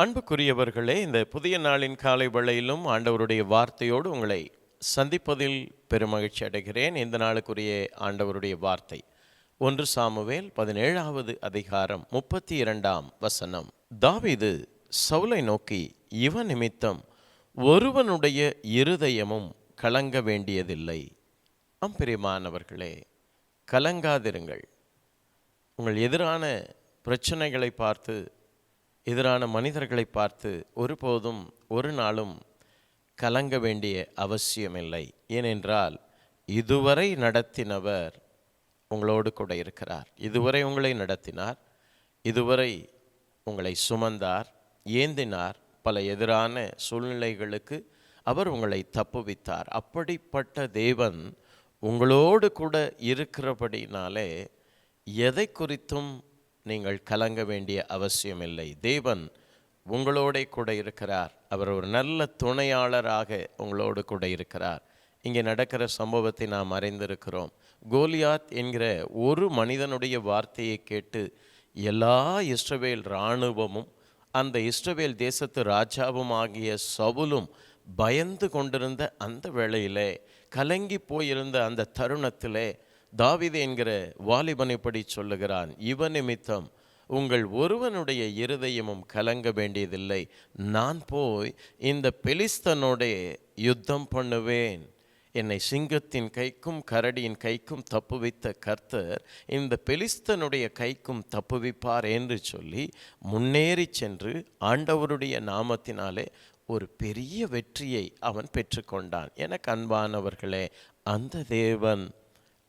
அன்புக்குரியவர்களே இந்த புதிய நாளின் காலை வேளையிலும் ஆண்டவருடைய வார்த்தையோடு உங்களை சந்திப்பதில் பெருமகிழ்ச்சி அடைகிறேன். இந்த நாளுக்குரிய ஆண்டவருடைய வார்த்தை ஒன்று சாமுவேல் பதினேழாவது அதிகாரம் முப்பத்தி இரண்டாம் வசனம். தாவீது சவுலை நோக்கி இவன் நிமித்தம் ஒருவனுடைய இருதயமும் கலங்க வேண்டியதில்லை. அம்பிரியமானவர்களே கலங்காதிருங்கள். உங்கள் எதிரான பிரச்சனைகளை பார்த்து எதிரான மனிதர்களை பார்த்து ஒருபோதும் ஒரு நாளும் கலங்க வேண்டிய அவசியமில்லை. ஏனென்றால் இதுவரை நடத்தினவர் உங்களோடு கூட இருக்கிறார். இதுவரை உங்களை நடத்தினார். இதுவரை உங்களை சுமந்தார். ஏந்தினார். பல எதிரான சூழ்நிலைகளுக்கு அவர் உங்களை தப்புவித்தார். அப்படிப்பட்ட தேவன் உங்களோடு கூட இருக்கிறபடினாலே எதை குறித்தும் நீங்கள் கலங்க வேண்டிய அவசியமில்லை. தேவன் உங்களோட கூட இருக்கிறார். அவர் ஒரு நல்ல துணையாளராக உங்களோடு கூட இருக்கிறார். இங்கே நடக்கிற சம்பவத்தை நாம் அறிந்திருக்கிறோம். கோலியாத் என்கிற ஒரு மனிதனுடைய வார்த்தையை கேட்டு எல்லா இஸ்ரவேல் இராணுவமும் அந்த இஸ்ரவேல் தேசத்து ராஜாவும் ஆகிய சவுலும் பயந்து கொண்டிருந்த அந்த வேளையிலே கலங்கி போயிருந்த அந்த தருணத்திலே தாவிது என்கிற வாலிபன் இப்படி சொல்லுகிறான் இவன் நிமித்தம் உங்கள் ஒருவனுடைய இருதயமும் கலங்க வேண்டியதில்லை. நான் போய் இந்த பெலிஸ்தனோட யுத்தம் பண்ணுவேன். என்னை சிங்கத்தின் கைக்கும் கரடியின் கைக்கும் தப்புவித்த கர்த்தர் இந்த பெலிஸ்தனுடைய கைக்கும் தப்புவிப்பார் என்று சொல்லி முன்னேறி சென்று ஆண்டவருடைய நாமத்தினாலே ஒரு பெரிய வெற்றியை அவன் பெற்றுக்கொண்டான். எனக்கு அன்பானவர்களே அந்த தேவன்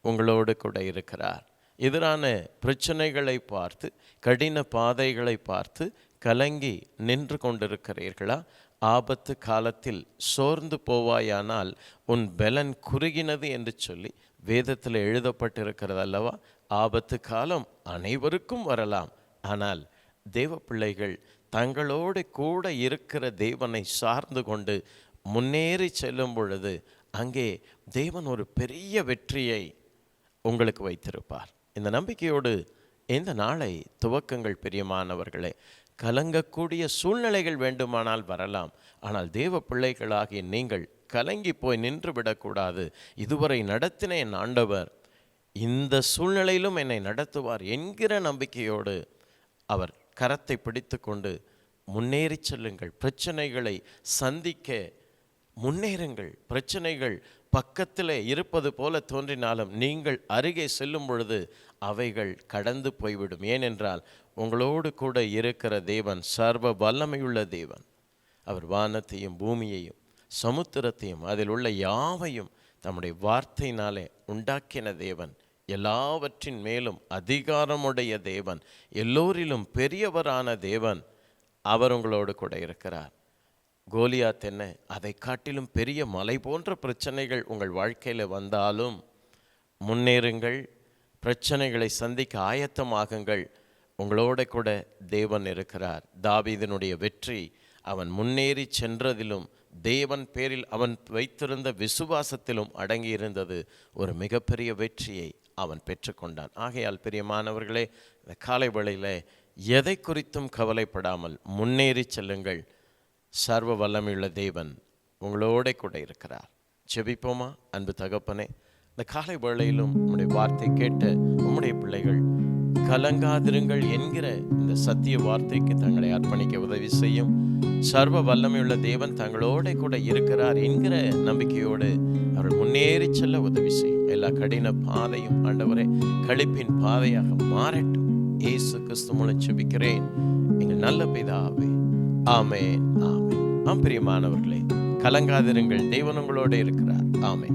உங்களோடு கூட இருக்கிறார். எதிரான பிரச்சனைகளை பார்த்து கடின பாதைகளை பார்த்து கலங்கி நின்று கொண்டிருக்கிறீர்களா? ஆபத்து காலத்தில் சோர்ந்து போவாயானால் உன் பலன் குறுகினது என்று சொல்லி வேதத்தில் எழுதப்பட்டிருக்கிறது அல்லவா? ஆபத்து காலம் அனைவருக்கும் வரலாம். ஆனால் தேவ பிள்ளைகள் தங்களோடு கூட இருக்கிற தேவனை சார்ந்து கொண்டு முன்னேறி செல்லும் பொழுது அங்கே தேவன் ஒரு பெரிய வெற்றியை உங்களுக்கு வைத்திருப்பார். இந்த நம்பிக்கையோடு இந்த நாளை துவக்கங்கள் பிரியமானவர்களே கலங்கக்கூடிய சூழ்நிலைகள் வேண்டுமானால் வரலாம். ஆனால் தேவ பிள்ளைகளாகிய நீங்கள் கலங்கி போய் நின்று விடக்கூடாது. இதுவரை நடத்தின என் ஆண்டவர் இந்த சூழ்நிலையிலும் என்னை நடத்துவார் என்கிற நம்பிக்கையோடு அவர் கரத்தை பிடித்து கொண்டு முன்னேறி செல்லுங்கள். பிரச்சனைகளை சந்திக்க முன்னேறுங்கள். பிரச்சனைகள் பக்கத்தில் இருப்பது போல தோன்றினாலும் நீங்கள் அருகே செல்லும் பொழுது அவைகள் கடந்து போய்விடும். ஏனென்றால் உங்களோடு கூட இருக்கிற தேவன் சர்வ வல்லமையுள்ள தேவன். அவர் வானத்தையும் பூமியையும் சமுத்திரத்தையும் அதில் உள்ள யாவையும் தம்முடைய வார்த்தையினாலே உண்டாக்கின தேவன். எல்லாவற்றின் மேலும் அதிகாரமுடைய தேவன். எல்லோரிலும் பெரியவரான தேவன் அவர் உங்களோடு கூட இருக்கிறார். கோலியாத் என்ன? அதை காட்டிலும் பெரிய மலை போன்ற பிரச்சனைகள் உங்கள் வாழ்க்கையில் வந்தாலும் முன்னேறுங்கள். பிரச்சனைகளை சந்திக்க ஆயத்தமாகுங்கள். உங்களோட கூட தேவன் இருக்கிறார். தாவீதனுடைய வெற்றி அவன் முன்னேறி சென்றதிலும் தேவன் பேரில் அவன் வைத்திருந்த விசுவாசத்திலும் அடங்கியிருந்தது ஒரு மிகப்பெரிய வெற்றியை அவன் பெற்றுக்கொண்டான். ஆகையால் பிரியமானவர்களே இந்த காலை வேளையில் எதை குறித்தும் கவலைப்படாமல் முன்னேறி செல்லுங்கள். சர்வ வல்லமையுள்ள தேவன் உங்களோட கூட இருக்கிறார். செபிப்போமா அன்பு தகப்பனே இந்த காலை வேளையிலும் உம்முடைய வார்த்தை கேட்ட உம்முடைய பிள்ளைகள் கலங்காதிருங்கள் என்கிற இந்த சத்திய வார்த்தைக்கு தங்களை அர்ப்பணிக்க உதவி செய்யும். சர்வ வல்லமையுள்ள தேவன் தங்களோட கூட இருக்கிறார் என்கிற நம்பிக்கையோடு அவர்கள் முன்னேறி செல்ல உதவி செய்யும். எல்லா கடின பாதையும் ஆண்டவரே கழிப்பின் பாதையாக மாறட்டும். ஏசு கிறிஸ்து மூலம் செபிக்கிறேன் எங்கள் நல்ல பிதாவே ஆமேன் ஆமேன். ஆம் பிரியமானவர்களே. கலங்காதிருங்கள். தேவன் உங்களோட இருக்கிறார். ஆமை